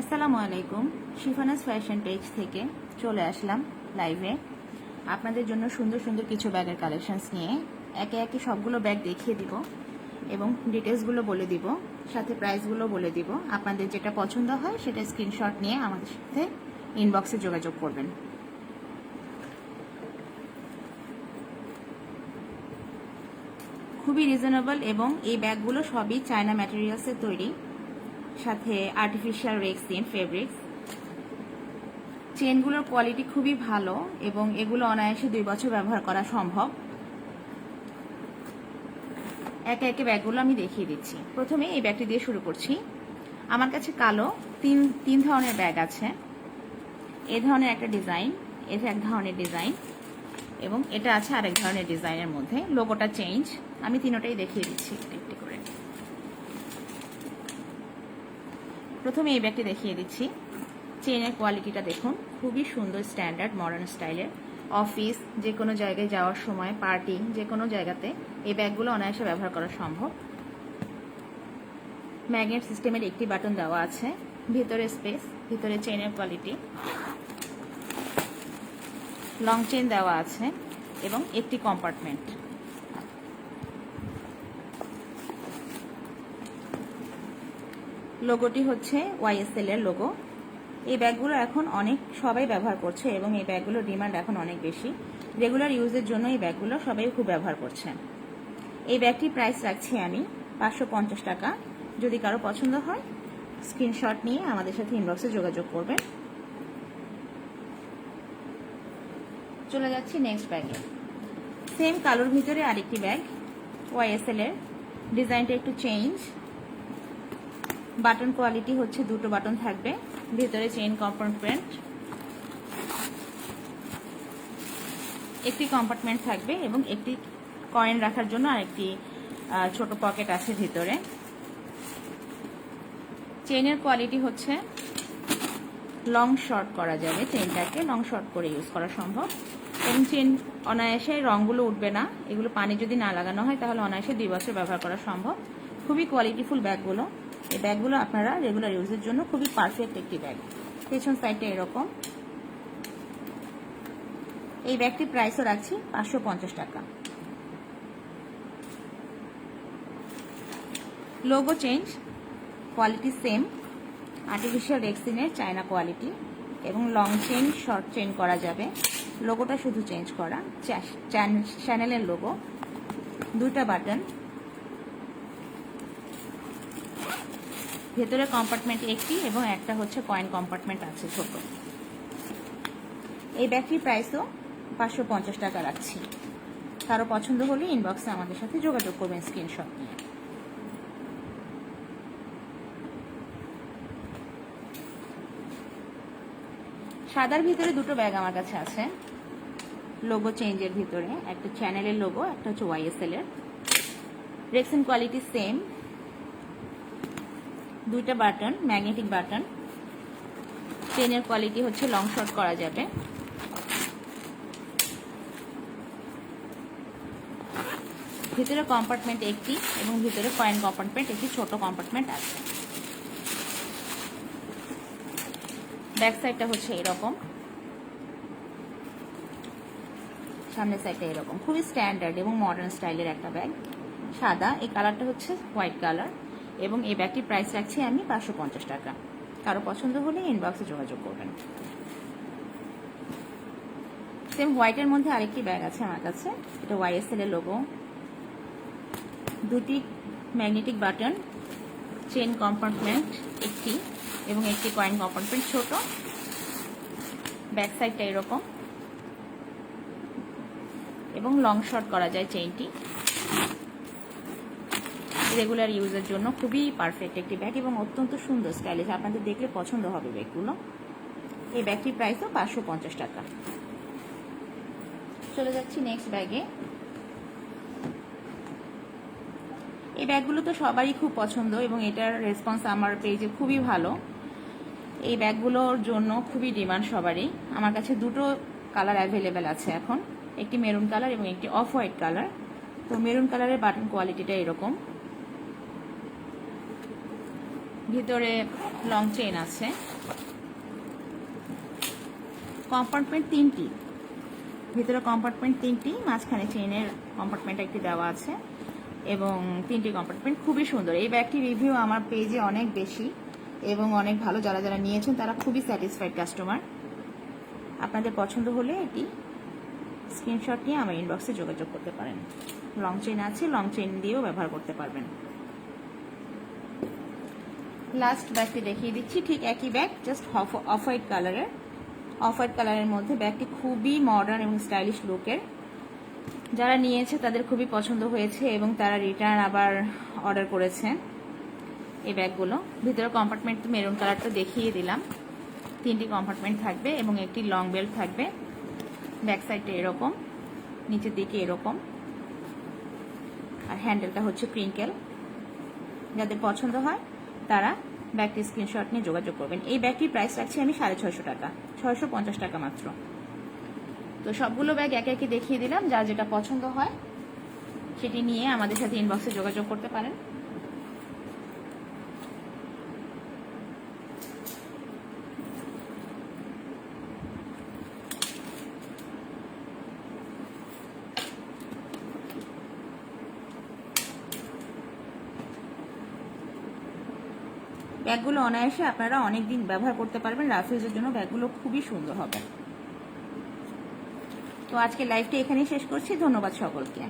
আসসালামু আলাইকুম, শিফানাস fashion page থেকে চলে আসলাম লাইভে আপনাদের জন্য সুন্দর সুন্দর কিছু ব্যাগের কালেকশনস নিয়ে একে একে সবগুলো ব্যাগ দেখিয়ে দিব এবং ডিটেলসগুলো বলে দিব, সাথে প্রাইসগুলো বলে দিব। আপনাদের যেটা পছন্দ হয় সেটা স্ক্রিনশট নিয়ে আমাদের সাথে ইনবক্সে যোগাযোগ করবেন। খুবই রিজনেবল এবং এই ব্যাগগুলো সবই চায়না ম্যাটেরিয়ালসের তৈরি। সাথে আর্টিফিশিয়াল রেক্স রেক্সিন ফেব্রিক্স চেনগুলোর কোয়ালিটি খুবই ভালো এবং এগুলো অনায়াসে দুই বছর ব্যবহার করা সম্ভব। একে একে ব্যাগগুলো আমি দেখিয়ে দিচ্ছি। প্রথমে এই ব্যাগটি দিয়ে শুরু করছি। আমার কাছে কালো তিন তিন ধরনের ব্যাগ আছে। এ ধরনের একটা ডিজাইন এটা এক ধরনের ডিজাইন এবং এটা আছে আরেক ধরনের ডিজাইনের মধ্যে। লোগোটা চেঞ্জ। আমি তিনোটাই দেখিয়ে দিচ্ছি একটি একটি করে প্রথমে এই ব্যাগটি দেখিয়ে দিচ্ছি। চেনের কোয়ালিটিটা দেখুন। খুবই সুন্দর স্ট্যান্ডার্ড মডার্ন স্টাইলের অফিস যে কোনো জায়গায় যাওয়ার সময় পার্টি যে কোনো জায়গাতে এই ব্যাগগুলো অনায়াসে ব্যবহার করা সম্ভব। ম্যাগনেট সিস্টেমের একটি বাটন দেওয়া আছে। ভিতরে স্পেস ভিতরে চেনের কোয়ালিটি লং চেন দেওয়া আছে এবং একটি কম্পার্টমেন্ট লোগোটি হচ্ছে ওয়াইএসএল এর লোগো। এই ব্যাগগুলো এখন অনেক, সবাই ব্যবহার করছে এবং এই ব্যাগগুলোর ডিমান্ড এখন অনেক বেশি। রেগুলার ইউজের জন্য এই ব্যাগগুলো সবাই খুব ব্যবহার করছে। এই ব্যাগটির প্রাইস রাখছি আমি পাঁচশো পঞ্চাশ টাকা। যদি কারও পছন্দ হয়, স্ক্রিনশট নিয়ে আমাদের সাথে ইনবক্সে যোগাযোগ করবেন। চলে যাচ্ছি নেক্সট ব্যাগে সেম কালোর ভিতরে আরেকটি ব্যাগ ওয়াইএসএল এর। ডিজাইনটা একটু চেঞ্জ বাটন কোয়ালিটি হচ্ছে দুটো বাটন থাকবে। ভিতরে চেইন কম্পার্টমেন্ট। একটি কম্পার্টমেন্ট থাকবে এবং একটি কয়েন রাখার জন্য আরেকটি ছোট পকেট আছে ভিতরে। চেইনের কোয়ালিটি হচ্ছে লং শর্ট করা যাবে চেইনটাকে, লং শর্ট করে ইউজ করা সম্ভব। এবং চেন অনায়াসে রঙগুলো উঠবে না, এগুলো পানি যদি না লাগানো হয় তাহলে অনায়াসে দুই বছর ব্যবহার করা সম্ভব। খুবই কোয়ালিটিফুল ব্যাগগুলো। এই ব্যাগগুলো আপনারা রেগুলার ইউজের জন্য খুবই পারফেক্ট একটি ব্যাগ পেছন সাইডটা এরকম। এই ব্যাগটির প্রাইসও রাখছি পাঁচশো পঞ্চাশ টাকা। Logo change quality same artificial রেক্সিনের China quality এবং লং চেন শর্ট চেন করা যাবে। লোগোটা শুধু চেঞ্জ করা। চ্যানেলের লোগো দুইটা বাটন ভেতরে কম্পার্টমেন্ট একটি এবং একটা হচ্ছে কয়েন কম্পার্টমেন্ট আছে ছোট। এই ব্যাগটির প্রাইসও পাঁচশো পঞ্চাশ টাকা রাখছি। কারও পছন্দ হলে ইনবক্সে আমাদের সাথে যোগাযোগ করবেন স্ক্রিনশট নিয়ে। সাদার ভিতরে দুটো ব্যাগ আমার কাছে আছে। লোগো চেঞ্জের ভিতরে, একটা চ্যানেলের লোগো একটা হচ্ছে ওয়াইএসএল এর। রেক্সিন কোয়ালিটি সেম দুইটা বাটন, ম্যাগনেটিক বাটন। চেনের কোয়ালিটি হচ্ছে লং শর্ট করা যাবে। ভিতরে কম্পার্টমেন্ট একটি এবং ভিতরে কয়েন কম্পার্টমেন্ট একটি ছোট কম্পার্টমেন্ট আছে। ব্যাক সাইডটা হচ্ছে এরকম। সামনের সাইডটা এরকম। খুবই স্ট্যান্ডার্ড এবং মডার্ন স্টাইলের একটা ব্যাগ সাদা, এই কালারটা হচ্ছে হোয়াইট কালার এবং এই ব্যাগটির প্রাইস রাখছি আমি পাঁচশো পঞ্চাশ টাকা। কারও পছন্দ হলে ইনবক্সে যোগাযোগ করবেন। সেম হোয়াইটের মধ্যে আরেকটি ব্যাগ আছে আমার কাছে। এটা ওয়াইএসএল এর লোগো দুটি ম্যাগনেটিক বাটন চেন কম্পার্টমেন্ট একটি এবং একটি কয়েন কম্পার্টমেন্ট ছোট। ব্যাক সাইডটা এরকম। এবং লং শর্ট করা যায় চেইনটি রেগুলার ইউজের জন্য খুবই পারফেক্ট একটি ব্যাগ এবং অত্যন্ত সুন্দর স্টাইলিশ আপনাদের দেখলে পছন্দ হবে ব্যাগগুলো এই ব্যাগটির প্রাইসও পাঁচশো পঞ্চাশ টাকা। চলে যাচ্ছি নেক্সট ব্যাগে এই ব্যাগগুলো তো সবারই খুব পছন্দ এবং এটার রেসপন্স আমার পেজে খুবই ভালো। এই ব্যাগগুলোর জন্য খুবই ডিমান্ড সবারই। আমার কাছে দুটো কালার অ্যাভেলেবেল আছে এখন। একটি মেরুন কালার এবং একটি অফ হোয়াইট কালার তো মেরুন কালারের বাটন কোয়ালিটিটা এরকম। ভিতরে লং চেন আছে। কম্পার্টমেন্ট তিনটি। ভিতরে কম্পার্টমেন্ট তিনটি, মাঝখানে চেনের কম্পার্টমেন্ট একটি দেওয়া আছে এবং তিনটি কম্পার্টমেন্ট খুবই সুন্দর। এই ব্যাগটি রিভিউ আমার পেজে অনেক বেশি এবং অনেক ভালো যারা যারা নিয়েছেন তারা খুবই স্যাটিসফাইড কাস্টমার আপনাদের পছন্দ হলে এটি স্ক্রিনশট নিয়ে আমার ইনবক্সে যোগাযোগ করতে পারেন। লং চেন আছে লং চেন দিয়েও ব্যবহার করতে পারবেন। লাস্ট ব্যাগটি দেখিয়ে দিচ্ছি। ঠিক একই bag just off off white কালারের অফ হোয়াইট কালারের মধ্যে ব্যাগটি খুবই মডার্ন এবং স্টাইলিশ লুকের যারা নিয়েছে তাদের খুবই পছন্দ হয়েছে এবং তারা রিটার্ন আবার অর্ডার করেছে এই ব্যাগগুলো ভিতরে কম্পার্টমেন্ট মেরুন কালারটা দেখিয়ে দিলাম। তিনটি কম্পার্টমেন্ট থাকবে এবং একটি লং বেল্ট থাকবে। ব্যাক সাইডটা এরকম, নিচের দিকে এরকম। আর হ্যান্ডেলটা হচ্ছে ক্রিঙ্কেল যাদের পছন্দ হয় তারা ব্যাগটি স্ক্রিনশট নিয়ে যোগাযোগ করবেন। এই ব্যাগটির প্রাইস রাখছি আমি সাড়ে ছয়শো টাকা, ছয়শো পঞ্চাশ টাকা মাত্র। তো সবগুলো ব্যাগ একে একে দেখিয়ে দিলাম, যার যেটা পছন্দ হয়, সেটি নিয়ে আমাদের সাথে ইনবক্সে যোগাযোগ করতে পারেন। ব্যাগগুলো অনায়াসে আপনারা অনেক দিন ব্যবহার করতে পারবেন। রাফেজের জন্য ব্যাগগুলো খুবই সুন্দর হবে। তো আজকে লাইভটা এখানেই শেষ করছি। ধন্যবাদ সকলকে।